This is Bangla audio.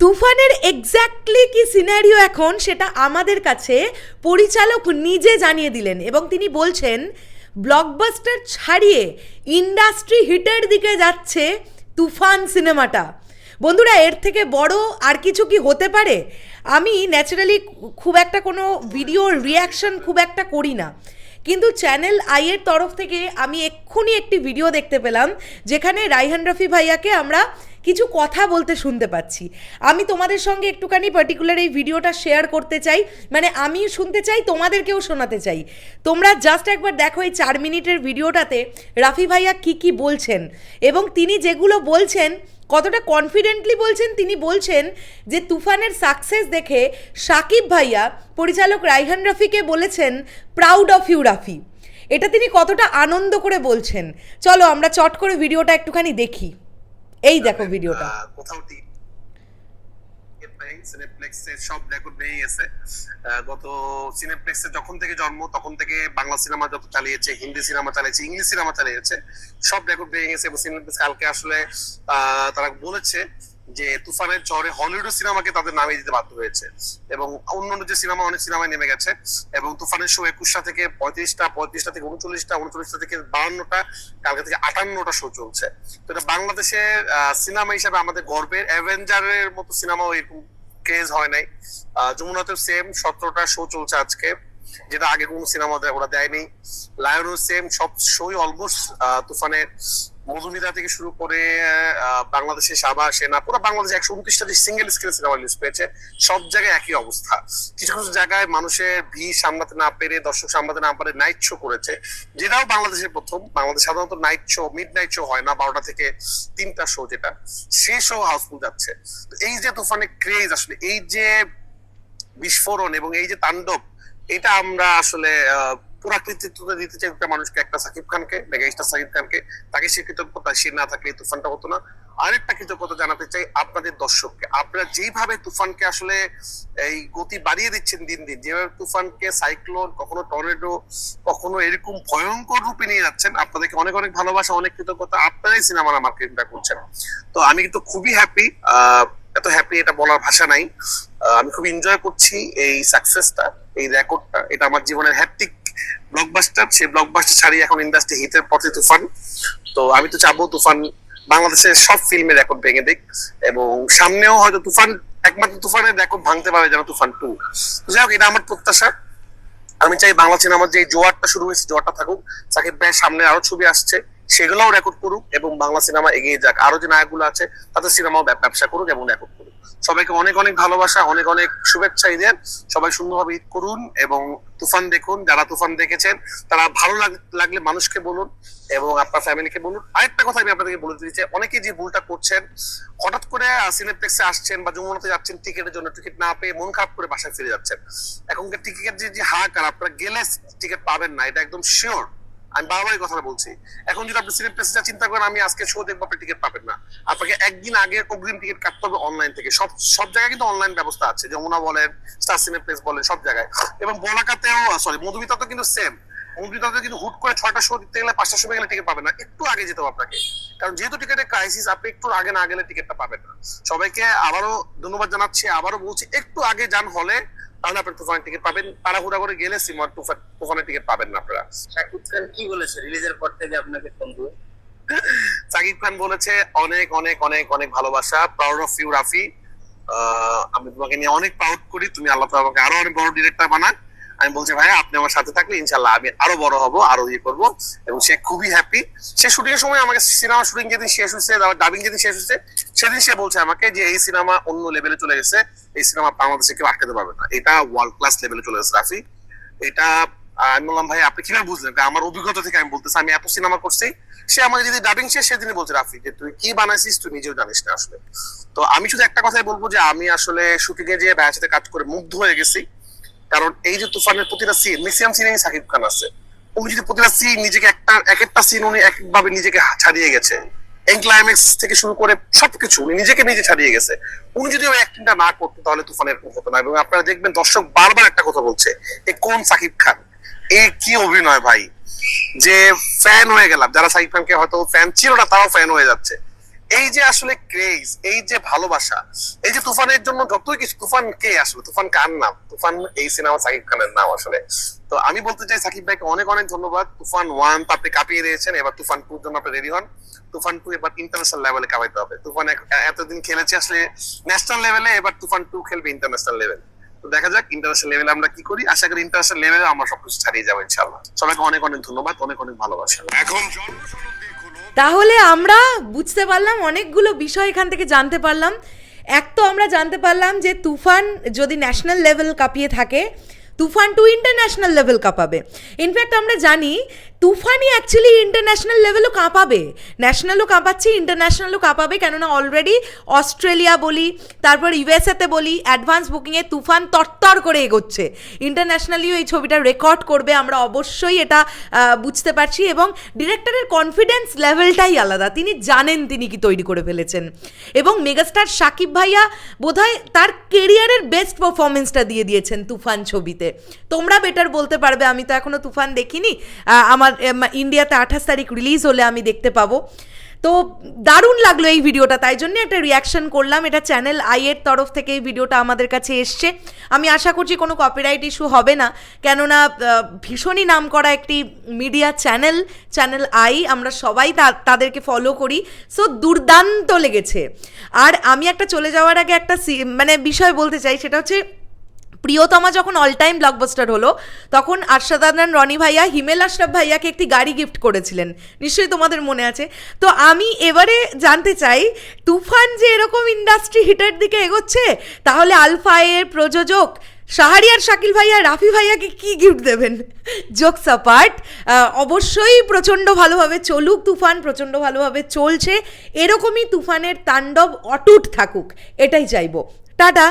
তুফানের এক্স্যাক্টলি কি সিনারিও এখন সেটা আমাদের কাছে পরিচালক নিজে জানিয়ে দিলেন এবং তিনি বলছেন ব্লকবাস্টার ছাড়িয়ে ইন্ডাস্ট্রি হিটের দিকে যাচ্ছে তুফান সিনেমাটা। বন্ধুরা, এর থেকে বড় আর কিছু কি হতে পারে? আমি ন্যাচারালি খুব একটা কোনো ভিডিও রিয়াকশন খুব একটা করি না। কিন্তু চ্যানেল আইয়ের তরফ থেকে আমি এক্ষুনি একটি ভিডিও দেখতে পেলাম, যেখানে রাইহান রফি ভাইয়াকে আমরা কিছু কথা বলতে শুনতে পাচ্ছি। আমি তোমাদের সঙ্গে একটুখানি পার্টিকুলার এই ভিডিওটা শেয়ার করতে চাই মানে আমি শুনতে চাই, তোমাদেরকেও শোনাতে চাই। তোমরা জাস্ট একবার দেখো এই চার মিনিটের ভিডিওটাতে রাফি ভাইয়া কি কি বলছেন, এবং তিনি যেগুলো বলছেন কতটা কনফিডেন্টলি বলছেন তিনি বলছেন যে তুফানের সাকসেস দেখে সাকিব ভাইয়া পরিচালক রাইহান রফিকে বলেছেন প্রাউড অফ ইউ রাফি। এটা তিনি কতটা আনন্দ করে বলছেন। চলো আমরা চট করে ভিডিওটা একটুখানি দেখি। এই দেখো ভিডিওটা। কোথাও টি সিনেপ্লেক্সের সব রেকর্ড ভেঙে গেছে। গত সিনেপ্লেক্সে যখন থেকে জন্ম, তখন থেকে বাংলা সিনেমা যত চালিয়েছে, হিন্দি সিনেমা চালিয়েছে, ইংলিশ সিনেমা চালিয়েছে, সব রেকর্ড ভেঙে গেছে। এবং সিনেপ্লেক্স কালকে আসলে তারা বলেছে যে তুফানের ঝড়ে হলিউড সিনেমাকে তাদের দিতে বাধ্য হয়েছে। এবং অন্যান্য যে সিনেমা অনেক সিনেমায় নেমে গেছে। এবং তুফানের শো একুশটা থেকে পঁয়ত্রিশটা পঁয়ত্রিশটা থেকে উনচল্লিশটা উনচল্লিশটা থেকে বাউন্নটা কালকে থেকে আটান্নটা শো চলছে। তো এটা বাংলাদেশের সিনেমা হিসাবে আমাদের গর্বের অ্যাভেঞ্জারের মতো সিনেমাও এরকম ক্রেজ হয় নাই। আহ, যমুনাতেও সেম সতেরোটা শো চলছে আজকে যেটা আগে কোন সিনেমাতে ওরা দেয়নি। লায়নও সেম সব শোই অলমোস্ট তুফানের মধুমিতা থেকে শুরু করে আহ, বাংলাদেশের সাবা সেনা পুরো বাংলাদেশে একশো উনত্রিশটা সিঙ্গেল স্ক্রিন সিনেমা রিলিজ পেয়েছে সব জায়গায় একই অবস্থা। কিছু কিছু জায়গায় মানুষের ভিড় সামলাতে না পেরে দর্শক সামলাতে না পারে নাইট শো করেছে যেটাও বাংলাদেশের প্রথম। বাংলাদেশ সাধারণত night show midnight show হয় না বারোটা থেকে তিনটা শো যেটা সেই শো হাউসফুল যাচ্ছে। এই যে তুফানের ক্রেজ আসলে এই যে বিস্ফোরণ এবং এই যে তাণ্ডব এটা আমরা আসলে পুরা কৃতিত্বটা দিতে চাই একটা মানুষকে, একটা সাকিব খানকে মেগাস্টার সাকিব খানকে। তাকে সে কৃতজ্ঞতা, সে না থাকলে তুফানটা হতো না। আরেকটা কৃতজ্ঞতা জানাতে চাই আপনাদের দর্শককে। আপনারা যেভাবে তুফানকে আসলে এই গতি বাড়িয়ে দিচ্ছেন দিন দিন, যেভাবে তুফানকে সাইক্লোন, কখনো টর্নেডো, কখনো এরকম ভয়ঙ্কর রূপে নিয়ে যাচ্ছেন, আপনাদেরকে অনেক অনেক ভালোবাসা, অনেক কৃতজ্ঞতা, আপনারাই সিনেমার মার্কেটিংটা করছেন। তো আমি কিন্তু খুবই হ্যাপি এত হ্যাপি এটা বলার ভাষা নাই। আমি খুব এনজয় করছি এই সাকসেসটা এই রেকর্ডটা এটা আমার জীবনের হ্যাপটিক ব্লকবাস্টার সেই ব্লকবাস্টার ছাড়িয়ে এখন ইন্ডাস্ট্রি হিটের পথে তুফান। তো আমি তো চাবো তুফান বাংলাদেশের সব ফিল্মের রেকর্ড ভেঙে দিক এবং সামনেও হয়তো তুফান, একমাত্র তুফানের রেকর্ড ভাঙতে পারে যেন তুফান টু যাই হোক, এটা আমার প্রত্যাশা। আমি চাই বাংলা সিনেমার যে জোয়ারটা শুরু হয়েছে, জোয়ারটা থাকুক সাকিব ভাইয়ের সামনে আরও ছবি আসছে। সেগুলোও রেকর্ড করুক এবং বাংলা সিনেমা এগিয়ে যাক। আরও যে নায়কগুলো আছে তাদের সিনেমাও ব্যবসা করুক এবং রেকর্ড করুক। সবাইকে অনেক অনেক ভালোবাসা, অনেক অনেক শুভেচ্ছা ঈদের সবাই সুন্দরভাবে ঈদ করুন এবং তুফান দেখুন। যারা তুফান দেখেছেন, তারা ভালো লাগ- লাগলে মানুষকে বলুন এবং আপনার ফ্যামিলিকে বলুন। আরেকটা কথা আমি আপনাদেরকে বলে দিতে অনেকে যে ভুলটা করছেন, হঠাৎ করে সিনেপ্লেক্সে আসছেন বা যমুনাতে যাচ্ছেন টিকিটের জন্য টিকিট না পেয়ে মন খারাপ করে বাসায় ফিরে যাচ্ছেন। এখনকার টিকিটের যে যে হাহাকার, আপনারা গেলে টিকিট পাবেন না, এটা একদম শিওর আমি বারবার এই কথাটা বলছি। এখন যদি আপনি সিনেপ্লেক্সে যা চিন্তা করেন, আমি আজকে শো দেখব, আপনি টিকিট পাবেন না। আপনাকে একদিন আগে অগ্রিম টিকিট কাটতে হবে অনলাইন থেকে। সব সব জায়গায় কিন্তু অনলাইন ব্যবস্থা আছে। যমুনা বলেন স্টার সিনেপ্লেক্স বলেন, সব জায়গায়। এবং বলাকাতেও সরি মধুমিতাতেও কিন্তু সেম মধুমিতাতে কিন্তু হুট করে ছয়টা শো দিতে গেলে পাঁচটা শো গেলে টিকিট পাবেন না। একটু আগে যেতে হবে আপনাকে। কারণ যেহেতু টিকিটের ক্রাইসিস আপনি একটু আগে না গেলে টিকিটটা পাবেন না। সবাইকে আবারও ধন্যবাদ জানাচ্ছি। আবারও বলছি, একটু আগে যান হলে তাহলে আপনি তুফানের টিকিট পাবেন। তাড়াহুড়া করে গেলে সিমর তুফানের টিকিট পাবেন না আপনারা। শাকিব খান কি বলেছে? রিলিজের পর থেকে আপনাকে ফোন করে সাকিব খান বলেছে অনেক অনেক অনেক অনেক ভালোবাসা। Proud of you Rafi. আমি তোমাকে নিয়ে অনেক প্রাউড করি। তুমি আল্লাহ আমাকে আরও অনেক বড় ডিরেক্টর বানান। আমি বলছি ভাই আপনি আমার সাথে থাকলে ইনশাল্লাহ আমি আরও বড় হব, আরও ইয়ে করব। এবং সে খুবই হ্যাপি সে শুটিং এর সময় আমাকে সিনেমা শুটিং যেদিন শেষ হয়েছে ডাবিং যেদিন শেষ হয়েছে, সেদিন সে বলছে আমাকে যে, এই সিনেমা অন্য লেভেলে চলে গেছে, এই সিনেমা বাংলাদেশে কেউ আটকাতে পারবে না। এটা ওয়ার্ল্ড ক্লাস লেভেলে চলে গেছে, রাফি। এটা আমি বললাম ভাই আপনি কীভাবে বুঝলেন? আমার অভিজ্ঞতা থেকে আমি বলতেছি, আমি এত সিনেমা করছি, সে আমাকে যদি ডাবিং শেষ, সেদিনই বলছে, রাফি, যে তুই কি বানাইছিস, তুই নিজেও জানিস না আসলে। তো আমি শুধু একটা কথাই বলব যে, আমি আসলে শুটিং এ যে ভাইয়ের সাথে কাজ করে মুগ্ধ হয়ে গেছি। কারণ এই যে তুফানের প্রতিটা সিন ম্যাক্সিমাম সিনে সাকিব খান আছে। উনি যদি প্রতিটা সিন নিজেকে একটা, এক একটা সিন উনি একভাবে নিজেকে ছাড়িয়ে গেছে। ক্লাইম্যাক্স থেকে শুরু করে সবকিছু উনি নিজেকে নিজে ছাড়িয়ে গেছে। উনি যদি ওই অ্যাক্টিংটা না করতো, তাহলে তুফানের হতো না। এবং আপনারা দেখবেন দর্শক বারবার একটা কথা বলছে, এ কোন সাকিব খান? এ কি অভিনয় ভাই? যে ফ্যান হয়ে গেলাম, যারা সাকিব খানকে হয়তো ফ্যান ছিল না, তারাও ফ্যান হয়ে যাচ্ছে। এই যে আসলে ক্রেজ এই যে ভালোবাসা, এই যে তুফানের জন্য যতই কিছু, তুফান কে আসলে তুফান কার নাম? তুফান এই সিনেমা সাকিব খানের নাম আসলে। তো আমি বলতে চাই সাকিব ভাইকে অনেক অনেক ধন্যবাদ। তুফান ওয়ান তো আপনি কাঁপিয়ে দিয়েছেন, এবার তুফান টু জন্য আপনি রেডি হন। তুফান টু এবার ইন্টারন্যাশনাল লেভেলে কাঁপাইতে হবে। তুফান এতদিন খেলেছে আসলে ন্যাশনাল লেভেলে এবার তুফান টু খেলবে ইন্টারন্যাশনাল লেভেল তো দেখা যাক ইন্টারন্যাশনাল লেভেলে আমরা কি করি। আশা করি ইন্টারন্যাশনাল লেভেলে আমরা সবকিছু ছাড়িয়ে যাব ইনশাল্লাহ সবাইকে অনেক অনেক ধন্যবাদ, অনেক অনেক ভালোবাসা। এখন তাহলে আমরা বুঝতে পারলাম, অনেকগুলো বিষয় এখান থেকে জানতে পারলাম। এক তো আমরা জানতে পারলাম যে তুফান যদি ন্যাশনাল লেভেল কাঁপিয়ে থাকে, তুফান টু ইন্টারন্যাশনাল লেভেল কাঁপাবে। ইনফ্যাক্ট আমরা জানি তুফানই অ্যাকচুয়ালি ইন্টারন্যাশনাল লেভেলও কাঁপাবে। ন্যাশনালও কাঁপাচ্ছে ইন্টারন্যাশনালও কাঁপাবে কেননা অলরেডি অস্ট্রেলিয়া বলি তারপর ইউএসএতে বলি অ্যাডভান্স বুকিংয়ে তুফান তরতর করে এগোচ্ছে। ইন্টারন্যাশনালিও এই ছবিটা রেকর্ড করবে আমরা অবশ্যই এটা বুঝতে পারছি এবং ডিরেক্টরের কনফিডেন্স লেভেলটাই আলাদা। তিনি জানেন তিনি কি তৈরি করে ফেলেছেন। এবং মেগাস্টার সাকিব ভাইয়া বোধহয় তার কেরিয়ারের বেস্ট পারফরমেন্সটা দিয়ে দিয়েছেন তুফান ছবিতে। তোমরা বেটার বলতে পারবে আমি তো এখনও তুফান দেখিনি। আহ, আমার ইন্ডিয়াতে আঠাশ তারিখ রিলিজ হলে আমি দেখতে পাবো। তো দারুণ লাগল এই ভিডিওটা তাই জন্য একটা রিয়াকশন করলাম। এটা চ্যানেল আই এর তরফ থেকে এই ভিডিওটা আমাদের কাছে এসছে। আমি আশা করছি কোনো কপিরাইট ইস্যু হবে না। কেননা ভীষণই নাম করা একটি মিডিয়া চ্যানেল চ্যানেল আই আমরা সবাই তাদেরকে ফলো করি। সো দুর্দান্ত লেগেছে। আর আমি একটা চলে যাওয়ার আগে একটা মানে বিষয় বলতে চাই, সেটা হচ্ছে প্রিয়তমা যখন অল টাইম ব্লকবাস্টার হলো, তখন আরশাদ আদনান, রনি ভাইয়া, হিমেল আশরাফ ভাইয়াকে একটি গাড়ি গিফট করেছিলেন। নিশ্চয়ই তোমাদের মনে আছে। তো আমি এবারে জানতে চাই, তুফান যে এরকম ইন্ডাস্ট্রি হিটের দিকে এগোচ্ছে, তাহলে আলফা এর প্রযোজক শাহরিয়ার শাকিল ভাইয়া, রাফি ভাইয়াকে কি গিফট দেবেন? জোকস অ্যাপার্ট অবশ্যই প্রচণ্ড ভালোভাবে চলুক তুফান, প্রচণ্ড ভালোভাবে চলছে। এরকমই তুফানের তাণ্ডব অটুট থাকুক, এটাই চাইব। টাটা!